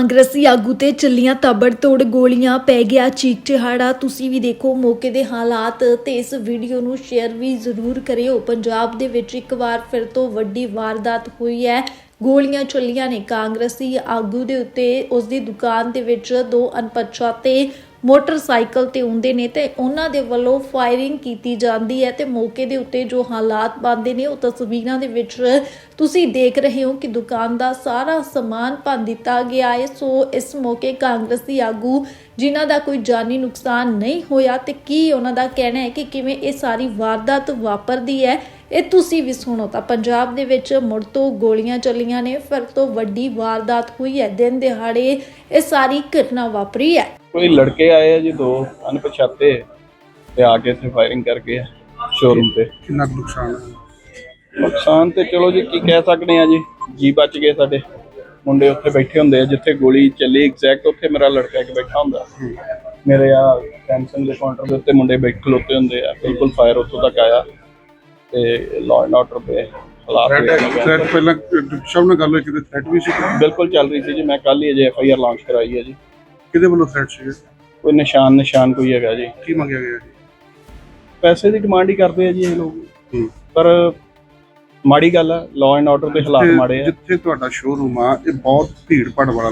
ਕਾਂਗਰਸੀ ਆਗੂ ਤੇ ਚੱਲੀਆਂ ਤਾਬੜਤੋੜ ਗੋਲੀਆਂ ਪੈ ਗਿਆ ਚੀਕ ਚਿਹਾੜਾ। ਤੁਸੀਂ ਵੀ ਦੇਖੋ, ਮੌਕੇ ਦੇ ਹਾਲਾਤ ਤੇ ਇਸ ਵੀਡੀਓ ਨੂੰ ਸ਼ੇਅਰ ਵੀ ਜ਼ਰੂਰ ਕਰਿਓ। ਪੰਜਾਬ ਦੇ ਵਿੱਚ ਇੱਕ ਵਾਰ ਫਿਰ ਤੋਂ ਵੱਡੀ ਵਾਰਦਾਤ ਹੋਈ ਹੈ। ਗੋਲੀਆਂ ਚੱਲੀਆਂ ਨੇ। ਕਾਂਗਰਸੀ ਆਗੂ ਦੇ ਉੱਤੇ ਉਸ ਦੀ ਦੁਕਾਨ ਦੇ ਵਿੱਚ ਦੋ ਅਣਪਛਾਤੇ ਮੋਟਰਸਾਈਕਲ ਤੇ ਆਉਂਦੇ ਨੇ ਤੇ ਉਹਨਾਂ ਦੇ ਵੱਲੋਂ ਫਾਇਰਿੰਗ ਕੀਤੀ ਜਾਂਦੀ ਹੈ ਤੇ ਮੌਕੇ ਦੇ ਉੱਤੇ ਜੋ ਹਾਲਾਤ ਬਣਦੇ ਨੇ ਉਹ ਤਸਵੀਰਾਂ ਦੇ ਵਿੱਚ ਤੁਸੀਂ ਦੇਖ ਰਹੇ ਹੋ ਕਿ ਦੁਕਾਨ ਦਾ ਸਾਰਾ ਸਮਾਨ ਭੰਨ ਦਿੱਤਾ ਗਿਆ ਹੈ। ਸੋ ਇਸ ਮੌਕੇ ਕਾਂਗਰਸੀ ਆਗੂ ਜਿਨ੍ਹਾਂ ਦਾ ਕੋਈ ਜਾਨੀ ਨੁਕਸਾਨ ਨਹੀਂ ਹੋਇਆ ਤੇ ਕੀ ਉਹਨਾਂ ਦਾ ਕਹਿਣਾ ਹੈ ਕਿ ਕਿਵੇਂ ਇਹ ਸਾਰੀ ਵਾਰਦਾਤ ਵਾਪਰਦੀ ਹੈ, ਇਹ ਤੁਸੀਂ ਵੀ ਸੁਣੋ ਤਾਂ ਪੰਜਾਬ ਦੇ ਵਿੱਚ ਮੁੜ ਤੋਂ ਗੋਲੀਆਂ ਚੱਲੀਆਂ ਨੇ, ਫਿਰ ਤੋਂ ਵੱਡੀ ਵਾਰਦਾਤ ਹੋਈ ਹੈ, ਦਿਨ ਦਿਹਾੜੇ ਇਹ ਸਾਰੀ ਘਟਨਾ ਵਾਪਰੀ ਹੈ। ਕੋਈ ਲੜਕੇ ਆਏ ਆ ਜੀ ਦੋ ਅਣਪਛਾਤੇ ਤੇ ਆ ਕੇ ਇੱਥੇ ਫਾਇਰਿੰਗ ਕਰਕੇ ਸ਼ੋਰੂਮ ਤੇ। ਕਿੰਨਾ ਕੁ ਨੁਕਸਾਨ ਹੈ ਨੁਕਸਾਨ ਤੇ ਚਲੋ ਜੀ ਕੀ ਕਹਿ ਸਕਦੇ ਆ ਜੀ ਜੀ ਬਚ ਗਏ ਸਾਡੇ। ਮੁੰਡੇ ਉੱਥੇ ਬੈਠੇ ਹੁੰਦੇ ਆ ਜਿੱਥੇ ਗੋਲੀ ਚੱਲੀ ਐਗਜ਼ੈਕਟ ਉੱਥੇ ਮੇਰਾ ਲੜਕਾ ਇੱਕ ਬੈਠਾ ਹੁੰਦਾ। ਮੇਰੇ ਆ ਸੈਮਸੰਗ ਦੇ ਕਾਊਂਟਰ ਦੇ ਉੱਤੇ ਮੁੰਡੇ ਬੈਠ ਖਲੋਤੇ ਹੁੰਦੇ ਆ ਬਿਲਕੁਲ ਫਾਇਰ ਉੱਥੋਂ ਤੱਕ ਆਇਆ ਤੇ ਲਾਅ ਐਂਡ ਆਰਡਰ ਦੇ ਹਾਲਾਤ ਵੇਖ ਕੇ ਥ੍ਰੈਟ ਪਹਿਲਾਂ ਸਭ ਨਾਲ ਗੱਲ ਹੋਈ ਕਿਤੇ ਥ੍ਰੈਟ ਵੀ ਸੀ? ਬਿਲਕੁਲ ਚੱਲ ਰਹੀ ਸੀ ਜੀ ਮੈਂ ਕੱਲ ਹੀ ਅਜੇ ਐਫ ਆਈ ਆਰ ਲਾਂਚ ਕਰਾਈ ਹੈ ਜੀ। ਕਿਹਦੇ ਵੱਲੋਂ ਥ੍ਰੈਟ ਸੀ ਕੋਈ ਨਿਸ਼ਾਨ ਨਿਸ਼ਾਨ ਕੋਈ ਹੈਗਾ ਜੀ। ਕੀ ਮੰਗਿਆ ਗਿਆ ਜੀ? ਪੈਸੇ ਦੀ ਡਿਮਾਂਡ ਹੀ ਕਰਦੇ ਆ ਜੀ ਇਹ ਲੋਕ। ਹੂੰ। ਪਰ ਮਾੜੀ ਗੱਲ ਆ ਲਾਅ ਐਂਡ ਆਰਡਰ ਦੇ ਹਾਲਾਤ ਮਾੜੇ ਆ। ਜਿੱਥੇ ਤੁਹਾਡਾ ਸ਼ੋਰੂਮ ਆ ਇਹ ਬਹੁਤ ਭੀੜ ਭੜ ਵਾਲਾ